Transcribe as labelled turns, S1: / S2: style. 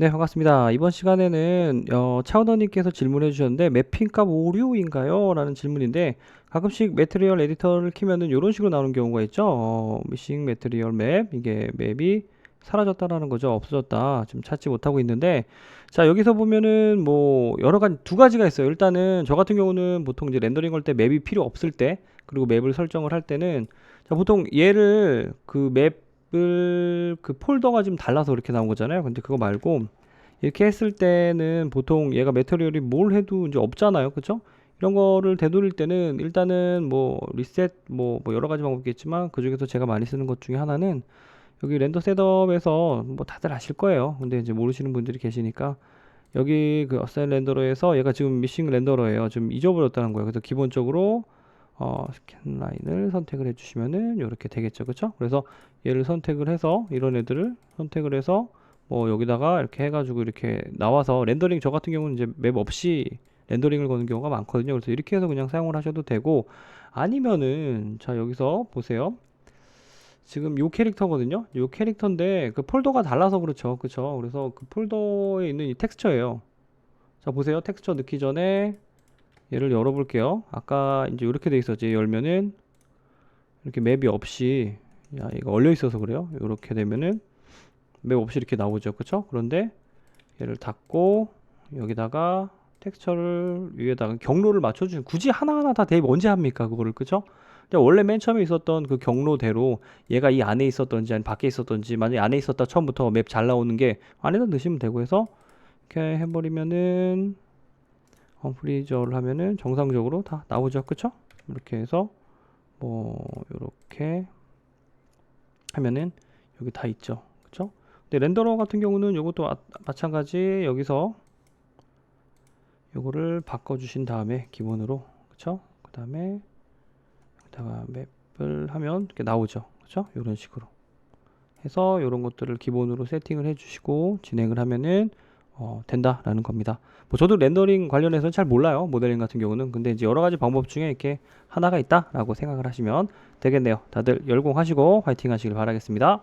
S1: 네, 반갑습니다. 이번 시간에는 어, 차우더님께서 질문해 주셨는데 매핑값 오류인가요? 라는 질문인데 가끔씩 매트리얼 에디터를 키면은 이런 식으로 나오는 경우가 있죠. 어, 미싱 매트리얼 맵 이게 맵이 사라졌다라는 거죠. 없어졌다. 지금 찾지 못하고 있는데 자 여기서 보면은 뭐 여러 가지 두 가지가 있어요. 일단은 저 같은 경우는 보통 이제 렌더링 할 때 맵이 필요 없을 때 그리고 맵을 설정을 할 때는 자 보통 얘를 그 맵 을 그 폴더가 좀 달라서 이렇게 나온 거잖아요. 근데 그거 말고 이렇게 했을 때는 보통 얘가 매터리얼이 뭘 해도 이제 없잖아요. 그쵸? 이런 거를 되돌릴 때는 일단은 뭐 리셋 뭐, 뭐 여러 가지 방법이 있겠지만 그 중에서 제가 많이 쓰는 것 중에 하나는 여기 렌더 셋업에서 뭐 다들 아실 거예요. 근데 이제 모르시는 분들이 계시니까 여기 그 어사인 렌더러에서 얘가 지금 미싱 렌더러예요. 좀 잊어버렸다는 거예요. 그래서 기본적으로 어, 스캔 라인을 선택을 해주시면은 이렇게 되겠죠. 그쵸? 그래서 얘를 선택을 해서 이런 애들을 선택을 해서 뭐 여기다가 이렇게 해가지고 이렇게 나와서 렌더링 저 같은 경우는 이제 맵 없이 렌더링을 거는 경우가 많거든요. 그래서 이렇게 해서 그냥 사용을 하셔도 되고 아니면은 자 여기서 보세요. 지금 요 캐릭터거든요. 요 캐릭터인데 그 폴더가 달라서 그렇죠. 그쵸? 그래서 그 폴더에 있는 이 텍스처예요. 자 보세요. 텍스처 넣기 전에 얘를 열어볼게요. 아까 이제 이렇게 돼 있었지. 열면은 이렇게 맵이 없이 야 이거 얼려 있어서 그래요. 이렇게 되면은 맵 없이 이렇게 나오죠. 그쵸? 그런데 얘를 닫고 여기다가 텍스처를 위에다가 경로를 맞춰주는 굳이 하나하나 다 대입 언제 합니까? 그거를 그쵸? 원래 맨 처음에 있었던 그 경로대로 얘가 이 안에 있었던지 아니 밖에 있었던지 만약에 안에 있었다 처음부터 맵 잘 나오는 게 안에다 넣으시면 되고 해서 이렇게 해버리면은 언프리저를 하면은 정상적으로 다 나오죠. 그쵸? 이렇게 해서 뭐 이렇게 하면은 여기 다 있죠. 그쵸? 근데 렌더러 같은 경우는 이것도 아- 마찬가지 여기서 요거를 바꿔 주신 다음에 기본으로 그쵸? 그 다음에 여기다가 맵을 하면 이렇게 나오죠. 그쵸? 이런 식으로 해서 이런 것들을 기본으로 세팅을 해 주시고 진행을 하면은 어, 된다라는 겁니다. 뭐 저도 렌더링 관련해서는 잘 몰라요. 모델링 같은 경우는. 근데 이제 여러 가지 방법 중에 이렇게 하나가 있다라고 생각을 하시면 되겠네요. 다들 열공하시고 화이팅 하시길 바라겠습니다.